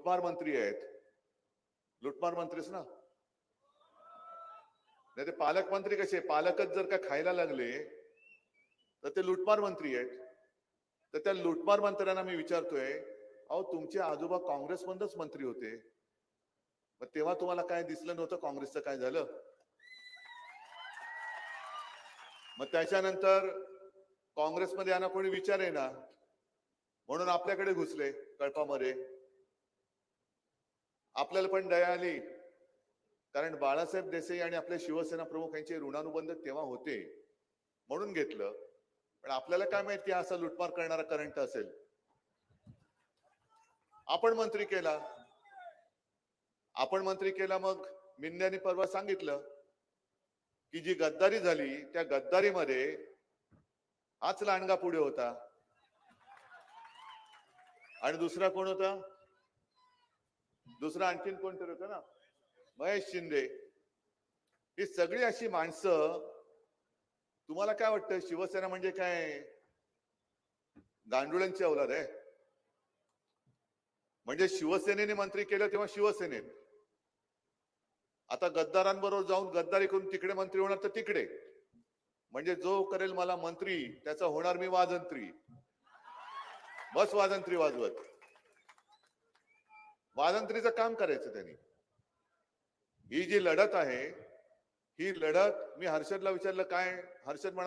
लुटमार मंत्री आहेत. लुटमार मंत्रीच ना? नाही ते पालकमंत्री कसे? पालकच जर का खायला लागले तर ते लुटमार मंत्री आहेत. तर त्या लुटमार मंत्र्यांना मी विचारतोय अहो तुमचे आजोबा काँग्रेसमधूनच मंत्री होते. मग तेव्हा तुम्हाला काय दिसलं नव्हतं? काँग्रेसचं काय झालं? मग त्याच्यानंतर काँग्रेसमध्ये यांना कोणी विचारे ना म्हणून आपल्याकडे घुसले कळपामध्ये. आपल्याला पण दया आली. कारण बाळासाहेब देसाई आणि आपले शिवसेना प्रमुख यांचे ऋणानुबंध तेव्हा होते म्हणून घेतलं. पण आपल्याला काय माहिती असा लुटमार करणारा करंट असेल? आपण मंत्री केला. आपण मंत्री केला मग मिंद्यानी परवा सांगितलं की जी गद्दारी झाली त्या गद्दारीमध्ये हाच लांडगा पुढे होता. आणि दुसरा कोण होता? दुसरा आणखीन कोणतरी होतं ना? महेश शिंदे. ही सगळी अशी माणसं तुम्हाला काय वाटतं? शिवसेना म्हणजे काय? गांडुळ्यांची अवलाद आहे. म्हणजे शिवसेनेने मंत्री केलं तेव्हा शिवसेनेत आता गद्दारांबरोबर जाऊन गद्दारी करून तिकडे मंत्री होणार तर तिकडे. म्हणजे जो करेल मला मंत्री त्याचा होणार मी वाजंत्री. बस वाजंत्री वाजवत. वाजंत्रीचं काम करायचं त्यांनी. ही जी लढत आहे ही लढत मी हर्षदला विचारलं काय? हर्षद म्हणा